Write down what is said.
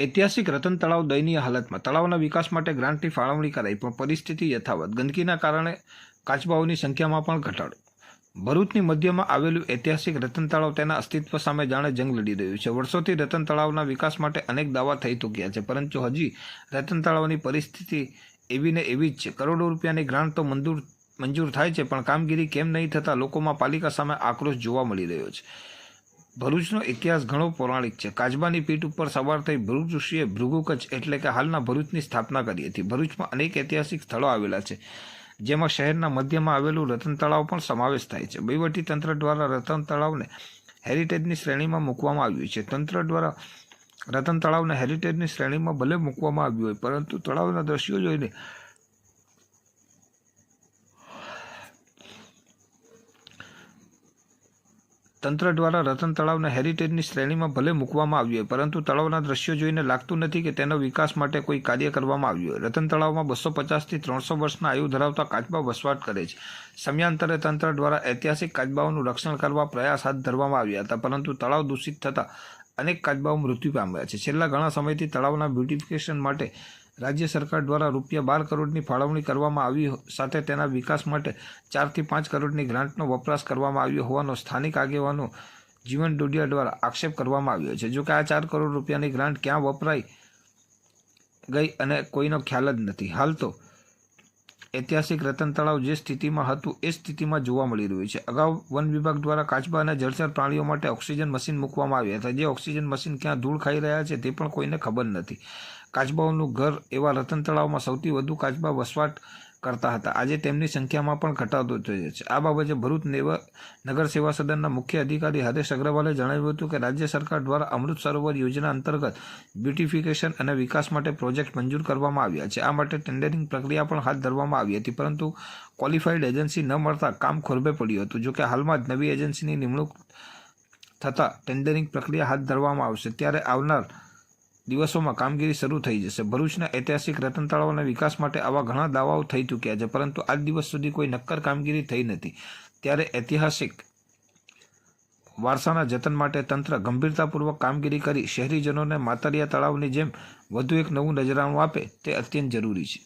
ઐતિહાસિક રતન તળાવ દયનીય હાલતમાં. તળાવના વિકાસ માટે ગ્રાન્ટની ફાળવણી કરાઈ, પણ પરિસ્થિતિ યથાવત. ગંદકીના કારણે કાચબાઓની સંખ્યામાં પણ ઘટાડો. ભરૂચની મધ્યમાં આવેલું ઐતિહાસિક રતન તળાવ તેના અસ્તિત્વ સામે જાણે જંગ લડી રહ્યું છે. વર્ષોથી રતન તળાવના વિકાસ માટે અનેક દાવા થઈ ચૂક્યા છે, પરંતુ હજી રતન તળાવની પરિસ્થિતિ એવી ને એવી જ છે. કરોડો રૂપિયાની ગ્રાન્ટ તો મંજૂર મંજૂર થાય છે, પણ કામગીરી કેમ નહીં થતાં લોકોમાં પાલિકા સામે આક્રોશ જોવા મળી રહ્યો છે. ભરૂચનો ઇતિહાસ ઘણો પૌરાણિક છે. કાચબાની પીઠ ઉપર સવાર થઈ ભરૂચ ઋષિએ ભૃગુકચ્છ એટલે કે હાલના ભરૂચની સ્થાપના કરી હતી. ભરૂચમાં અનેક ઐતિહાસિક સ્થળો આવેલા છે, જેમાં શહેરના મધ્યમાં આવેલું રતન તળાવ પણ સમાવેશ થાય છે. વહીવટી તંત્ર દ્વારા રતન તળાવને હેરિટેજની શ્રેણીમાં મૂકવામાં આવ્યું છે. તંત્ર દ્વારા રતન તળાવને હેરિટેજની શ્રેણીમાં ભલે મૂકવામાં આવ્યું હોય, પરંતુ તળાવના દ્રશ્યો જોઈને તંત્ર દ્વારા રતન તળાવને હેરિટેજની શ્રેણીમાં ભલે મૂકવામાં આવ્યું પરંતુ તળાવના દ્રશ્યો જોઈને લાગતું નથી કે તેનો વિકાસ માટે કોઈ કાર્ય કરવામાં આવ્યું રતન તળાવમાં બસો પચાસથી ત્રણસો વર્ષના આયુ ધરાવતા કાચબા વસવાટ કરે છે. સમયાંતરે તંત્ર દ્વારા ઐતિહાસિક કાચબાઓનું રક્ષણ કરવા પ્રયાસ હાથ ધરવામાં આવ્યા હતા, પરંતુ તળાવ દૂષિત થતાં અનેક કાચબાઓ મૃત્યુ પામ્યા છે. છેલ્લા ઘણા સમયથી તળાવના બ્યુટિફિકેશન માટે રાજ્ય સરકાર દ્વારા રૂપિયા બાર કરોડની ફાળવણી કરવામાં આવી સાથે તેના વિકાસ માટે ચારથી પાંચ કરોડની ગ્રાન્ટનો વપરાશ કરવામાં આવ્યો હોવાનો સ્થાનિક આગેવાનો જીવન ડોડિયા દ્વારા આક્ષેપ કરવામાં આવ્યો છે. જોકે આ ચાર કરોડ રૂપિયાની ગ્રાન્ટ ક્યાં વપરાઈ ગઈ અને કોઈનો ખ્યાલ જ નથી. હાલ તો ઐતિહાસિક રતન તળાવ જે સ્થિતિમાં હતું એ સ્થિતિમાં જોવા મળી રહ્યું છે. અગાઉ વન વિભાગ દ્વારા કાચબા અને જળચર પ્રાણીઓ માટે ઓક્સિજન મશીન મૂકવામાં આવ્યા હતા. જે ઓક્સિજન મશીન ક્યાં ધૂળ ખાઈ રહ્યા છે તે પણ કોઈને ખબર નથી. કાચબાઓનું ઘર એવા રતન તળાવમાં સૌથી વધુ કાચબા વસવાટ કરતા હતા. આજે તેમની સંખ્યામાં પણ ઘટાડો થયો છે. આ બાબતે ભરૂચ નગર સેવા સદનના મુખ્ય અધિકારી હરેશ અગ્રવાલે જણાવ્યું હતું કે, રાજ્ય સરકાર દ્વારા અમૃત સરોવર યોજના અંતર્ગત બ્યુટિફિકેશન અને વિકાસ માટે પ્રોજેક્ટ મંજૂર કરવામાં આવ્યા છે. આ માટે ટેન્ડરિંગ પ્રક્રિયા પણ હાથ ધરવામાં આવી હતી, પરંતુ ક્વોલિફાઈડ એજન્સી ન મળતા કામ ખોરબે પડ્યું હતું. જોકે હાલમાં જ નવી એજન્સીની નિમણૂક થતાં ટેન્ડરિંગ પ્રક્રિયા હાથ ધરવામાં આવશે. ત્યારે આવનાર દિવસોમાં કામગીરી શરૂ થઈ જશે. ભરૂચના ઐતિહાસિક રતન તળાવના વિકાસ માટે આવા ઘણા દાવાઓ થઈ ચૂક્યા છે, પરંતુ આજ દિવસ સુધી કોઈ નક્કર કામગીરી થઈ નથી. ત્યારે ઐતિહાસિક વારસાના જતન માટે તંત્ર ગંભીરતાપૂર્વક કામગીરી કરી શહેરીજનોને માતરિયા તળાવની જેમ વધુ એક નવું નજરાણું આપે તે અત્યંત જરૂરી છે.